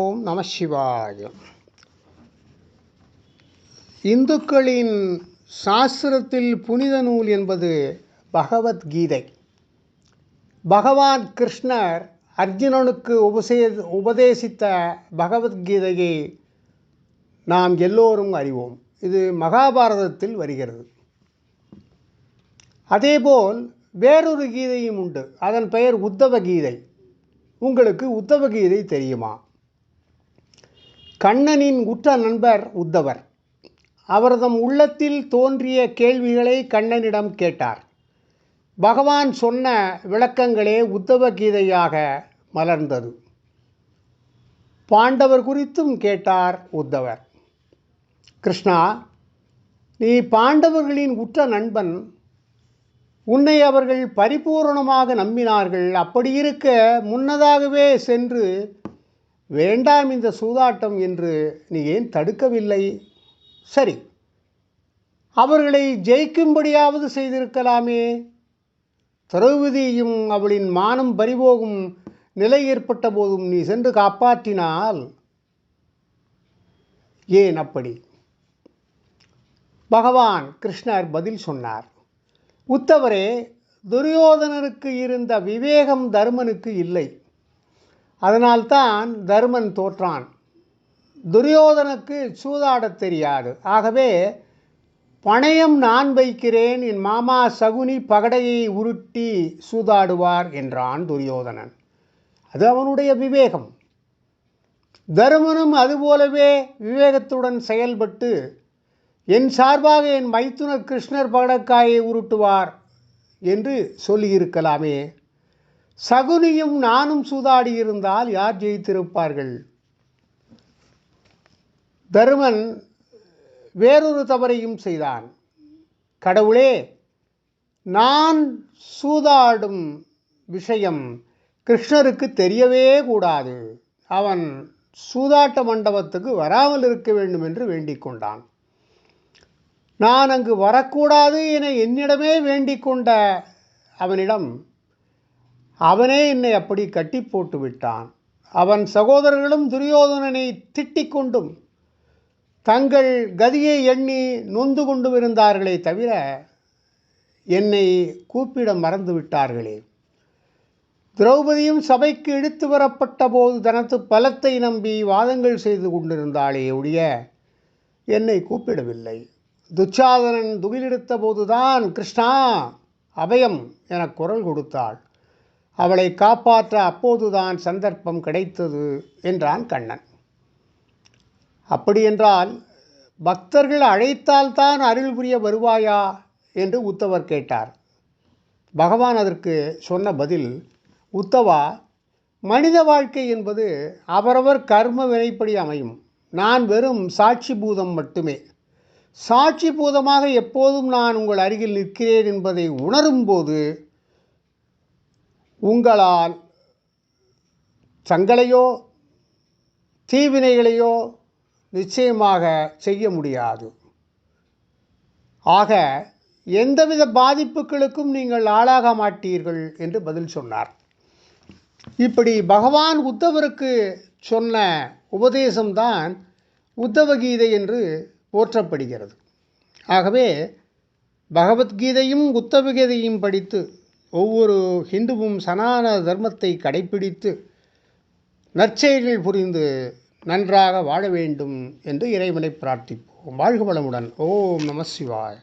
ஓம் நம சிவாய. இந்துக்களின் சாஸ்திரத்தில் புனித நூல் என்பது பகவத்கீதை. பகவான் கிருஷ்ணர் அர்ஜுனனுக்கு உபசே உபதேசித்த பகவத்கீதையை நாம் எல்லோரும் அறிவோம். இது மகாபாரதத்தில் வருகிறது. அதேபோல் வேறொரு கீதையும் உண்டு. அதன் பெயர் உத்தவ கீதை உங்களுக்கு உத்தவ கீதை தெரியுமா? கண்ணனின் உற்ற நண்பர் உத்தவர். அவர்தம் உள்ளத்தில் தோன்றிய கேள்விகளை கண்ணனிடம் கேட்டார். பகவான் சொன்ன விளக்கங்களே உத்தவ கீதையாக மலர்ந்தது. பாண்டவர் குறித்தும் கேட்டார் உத்தவர். கிருஷ்ணா நீ பாண்டவர்களின் உற்ற நண்பன். உன்னை அவர்கள் பரிபூரணமாக நம்பினார்கள். அப்படி இருக்க முன்னதாகவே சென்று வேண்டாம் இந்த சூதாட்டம் என்று நீ ஏன் தடுக்கவில்லை? சரி அவர்களை ஜெயிக்கும்படியாவது செய்திருக்கலாமே. திரௌபதியும் அவளின் மானம் பறிபோகும் நிலை ஏற்பட்ட போதும் நீ சென்று காப்பாற்றினால் ஏன் அப்படி? பகவான் கிருஷ்ணர் பதில் சொன்னார் உத்தவரே துரியோதனருக்கு இருந்த விவேகம் தர்மனுக்கு இல்லை. அதனால்தான் தர்மன் தோற்றான். துரியோதனுக்கு சூதாடத் தெரியாது. ஆகவே பணயம் நான் வைக்கிறேன் என் மாமா சகுனி பகடையை உருட்டி சூதாடுவார் என்றான் துரியோதனன். அது அவனுடைய விவேகம். தருமனும் அதுபோலவே விவேகத்துடன் செயல்பட்டு என் சார்பாக என் மைத்துனர் கிருஷ்ணர் பகடக்காயை உருட்டுவார் என்று சொல்லியிருக்கலாமே. சகுனியும் நானும் சூதாடியிருந்தால் யார் ஜெயித்திருப்பார்கள்? தருமன் வேறொரு தவறையும் செய்தான். கடவுளே நான் சூதாடும் விஷயம் கிருஷ்ணருக்கு தெரியவே கூடாது. அவன் சூதாட்ட மண்டபத்துக்கு வராமல் இருக்க வேண்டும் என்று வேண்டிக் கொண்டான். நான் அங்கு வரக்கூடாது என என்னிடமே வேண்டிக் கொண்ட அவனிடம் அவனே என்னை அப்படி கட்டி போட்டு விட்டான் அவன் சகோதரர்களும் துரியோதனனை திட்டிக் கொண்டும் தங்கள் கதியை எண்ணி நொந்து கொண்டும் இருந்தார்களே தவிர என்னை கூப்பிட மறந்து விட்டார்களே. திரௌபதியும் சபைக்கு இழுத்து வரப்பட்ட போது தனது பலத்தை நம்பி வாதங்கள் செய்து கொண்டிருந்தாளே ஒழிய என்னை கூப்பிடவில்லை. துச்சாதனன் துகிலெடுத்த போதுதான் கிருஷ்ணா அபயம் என குரல் கொடுத்தாள். அவளை காப்பாற்ற அப்போதுதான் சந்தர்ப்பம் கிடைத்தது என்றான் கண்ணன். அப்படியென்றால் பக்தர்கள் அழைத்தால்தான் அருள் புரிய வருவாயா? என்று உத்தவர் கேட்டார். பகவான் அதற்கு சொன்ன பதில் உத்தவா மனித வாழ்க்கை என்பது அவரவர் கர்ம வினைப்படி அமையும். நான் வெறும் சாட்சி பூதம் மட்டுமே. சாட்சி பூதமாக எப்போதும் நான் உங்கள் அருகில் நிற்கிறேன் என்பதை உணரும்போது உங்களால் தங்களையோ தீவினைகளையோ நிச்சயமாக செய்ய முடியாது. ஆக எந்தவித பாதிப்புகளுக்கும் நீங்கள் ஆளாக மாட்டீர்கள் என்று பதில் சொன்னார். இப்படி பகவான் உத்தவருக்கு சொன்ன உபதேசம்தான் உத்தவகீதை என்று போற்றப்படுகிறது. ஆகவே பகவத்கீதையும் உத்தவகீதையும் படித்து ஒவ்வொரு ஹிந்துவும் சனான தர்மத்தை கடைப்பிடித்து நற்செயல்கள் புரிந்து நன்றாக வாழ வேண்டும் என்று இறைவனை பிரார்த்திப்போம். வாழ்க வளமுடன். ஓம் நம சிவாய்.